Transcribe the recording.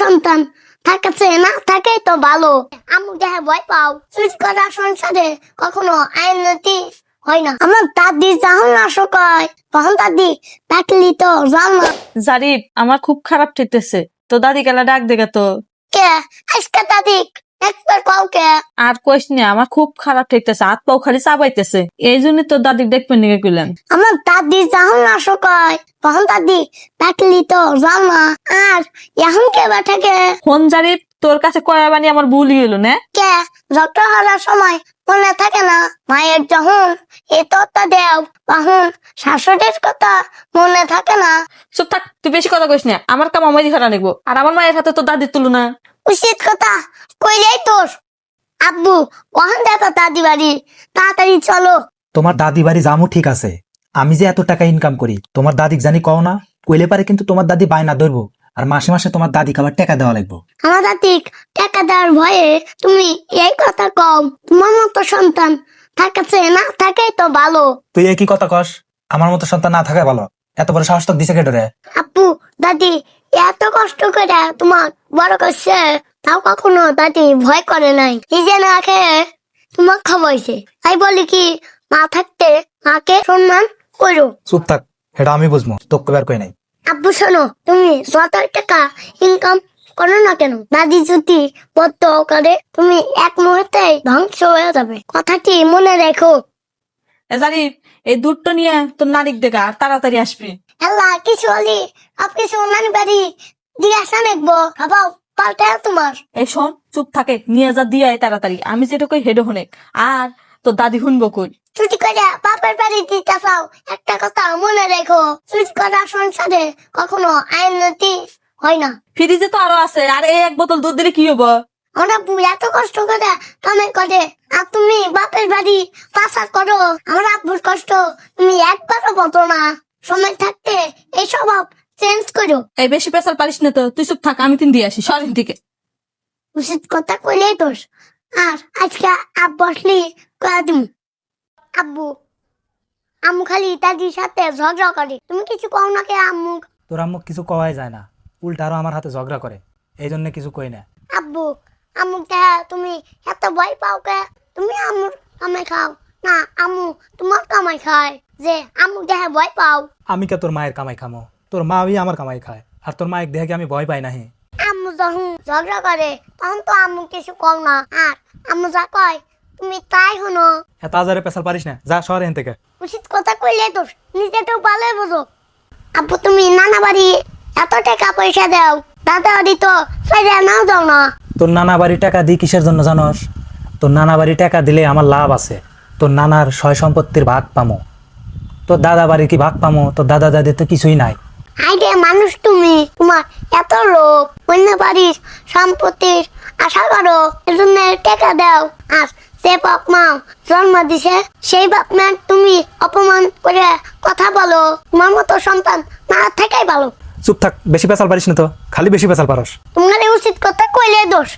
সন্তান। থাকাছে না থাকে তো ভালো। আমুক দেখে ভয় পাও। সুইচ করা সংসারে কখনো আইনতি হয় না। আমার দাদি যখন না শোকায়। তখন দাদি ডাকলি তো জানা জারিফ আমার খুব খারাপ ঠেকতেছে তো দাদি গেলা ডাক দেখে তো। কে? আজকে দাদি একবার কাউকে আর কইস না আমার খুব খারাপ ঠেকতেছে হাত পাও খালি চাবাইতেছে। এই জন্য তো দাদি দেখবেন নিকে কইলেন? আমার দাদি যখন না শোকায় তখন দাদি ডাকলি তো না আর এখন কে বা থাকে ফোন জারিফ? তোর কাছে কয়া বানি আমার ভুল গেল না? কে? যত হওয়ার সময় মনে থাকে না মায়ের যখন এ তত্ত্বা দেও। তখন শাশুড়ির কথা মনে থাকে না। চুপ থাক তুই বেশি কথা কইস না আমার কাম আমারই হারা নিবো। আর আমার মায়ের হাতে তো দাদির তুলনা। উচিত কথা কইলেই তোর। আব্বু দাদি বাড়ি তাড়াতাড়ি চলো। তোমার দাদি বাড়ি জামু ঠিক আছে। আমি যে এত টাকা ইনকাম করি তোমার দাদিক জানি কও না? কইলে পারে কিন্তু তোমার দাদি বায়না ধরবো আর মাসে মাসে তোমার দাদিকে আবার টাকা দেওয়া লাগবো। আমার দাদিক টাকা দেওয়ার ভয়ে তুমি এই কথা কম তোমার মতো সন্তান থাকাছে না থাকাই তো ভালো। তুই একই কথা কস আমার মতো সন্তান না থাকা ভালো। এত বড় সাহস তো দিছে কেটে আপু দাদি এত কষ্ট করে তোমার বড় করছে তাও কখনো দাদি ভয় করে নাই। নিজে না খেয়ে তোমার খাওয়াইছে। তাই বলি কি মা থাকতে মাকে সম্মান করো। চুপ থাক এটা আমি বুঝব তোকে বের কই নাই। আব্বু শোনো তুমি যত টাকা ইনকাম করো না কেন দাদি যদি বদ্ধ করে তুমি এক মুহূর্তে ধ্বংস হয়ে যাবে। কথাটি মনে রেখো। এ জারিফ এই দুধটা নিয়ে তোর নারিক দেখা তাড়াতাড়ি আসবি। আল্লাহ কিছু হলি সব কিছু নানি বাড়ি। পাল্টা তোমার? এই শোন চুপ থাকে নিয়ে যা দিয়ে আয় তাড়াতাড়ি। আমি যেটা কই হেডে হনেক আর তোর দাদি শুনব কই? চুরি করে বাপের বাড়ি দিতে চাও একটা কথা মনে রেখো। চুরি করা সংসারে কখনো আইনতি হয় না। ফ্রিজে তো আরও আছে আর এই এক বোতল দুধ দিলে কি হব? আমরা এত কষ্ট করে কামে করে আর তুমি বাপের বাড়ি পাচার করো। আমার আব্বুর কষ্ট তুমি একবারও বলতো না। সময় থাকতে এই স্বভাব চেঞ্জ করো। এই বেশি পেশাল পারিস না তো তুই চুপ থাক আমি তিন দিয়ে আসি সরিন থেকে উচিত কথা কইলেই দোষ। আর আজকে আব্বু আসলি কয়া দিম? আব্বু আম্মু খালি দাদির সাথে ঝগড়া করে। তুমি কিছু কও না কে আম্মু? তোর আম্মু কিছু কওয়াই যায় না উল্টা আরও আমার হাতে ঝগড়া করে এই জন্য কিছু কই না। আব্বু আম্মু দেখা তুমি এত ভয় পাও কে? তুমি আম্মুর কামাই খাও। না আম্মু তোমার কামাই খায় যে আম্মু দেখা ভয় পাও। আমি কে তোর মায়ের কামাই খামো? তোর মাই আমার কামাই খায়। আর তোর মায়ের দেখে কি আমি ভয় পাই নাহি। আম্মু যখন ঝগড়া করে তখন তো আম্মু কিছু কও না। আর আম্মু যা কয় তুমি তাই শোনো। এত আজারে পেশাল পারিস না যা শহরে এন থেকে। উচিত কথা কইলে তো নিজেটাও ভালো বোঝো। আব্বু তুমি নানা বাড়ি এত টাকা পয়সা দাও দাদা বাড়ি তো সাইডে নাও দাও না। তোর নানা বাড়ি টাকা দিই কিসের জন্য জানস? তোর নানা বাড়ি টাকা দিলে আমার লাভ আছে। তোর নানার সয় সম্পত্তির ভাগ পামো। তোর দাদা বাড়ি কি ভাগ পামো? তোর দাদা দাদি তো কিছুই নাই। মানুষ তুমি। তোমার এত লোক অন্য বাড়ির সম্পত্তির আশা করো এজন্য টেকা দাও। আর যে বাপ মা জন্ম দিছে সেই বাপ মা তুমি অপমান করে কথা বলো। তোমার মতো সন্তান না থাকাই ভালো। চুপ থাক বেশি পেশাল পারিস না তো খালি বেশি পেশাল পারস। তোমার উচিত কথা কইলে দোষ।